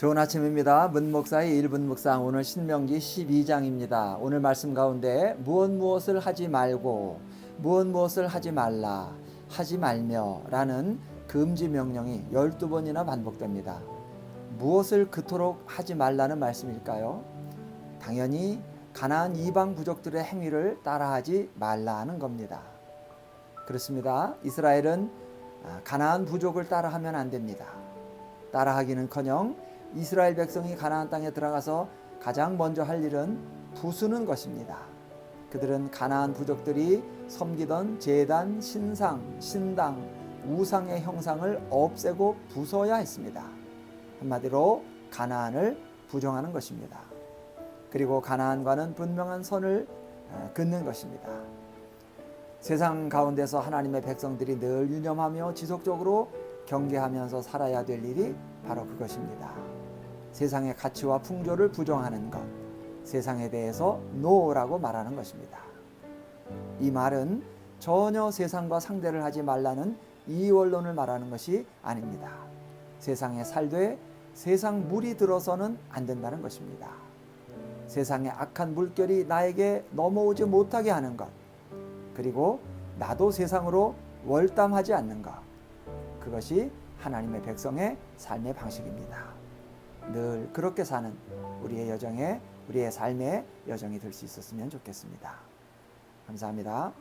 좋은 아침입니다. 문목사의 1분 묵상 오늘 신명기 12장입니다. 오늘 말씀 가운데 무엇 무엇을 하지 말고 무엇 무엇을 하지 말라 하지 말며라는 금지 명령이 12번이나 반복됩니다. 무엇을 그토록 하지 말라는 말씀일까요? 당연히 가나안 이방 부족들의 행위를 따라하지 말라는 겁니다. 그렇습니다. 이스라엘은 아, 가나안 부족을 따라하면 안 됩니다. 따라하기는커녕 이스라엘 백성이 가나안 땅에 들어가서 가장 먼저 할 일은 부수는 것입니다. 그들은 가나안 부족들이 섬기던 제단, 신상, 신당, 우상의 형상을 없애고 부숴야 했습니다. 한마디로 가나안을 부정하는 것입니다. 그리고 가나안과는 분명한 선을 어, 긋는 것입니다. 세상 가운데서 하나님의 백성들이 늘 유념하며 지속적으로 경계하면서 살아야 될 일이 바로 그것입니다. 세상의 가치와 풍조를 부정하는 것, 세상에 대해서 노라고 말하는 것입니다. 이 말은 전혀 세상과 상대를 하지 말라는 이원론을 말하는 것이 아닙니다. 세상에 살되 세상 물이 들어서는 안 된다는 것입니다. 세상의 악한 물결이 나에게 넘어오지 못하게 하는 것, 그리고 나도 세상으로 월담하지 않는 것, 그것이 하나님의 백성의 삶의 방식입니다. 늘 그렇게 사는 우리의 여정에 우리의 삶의 여정이 될 수 있었으면 좋겠습니다. 감사합니다.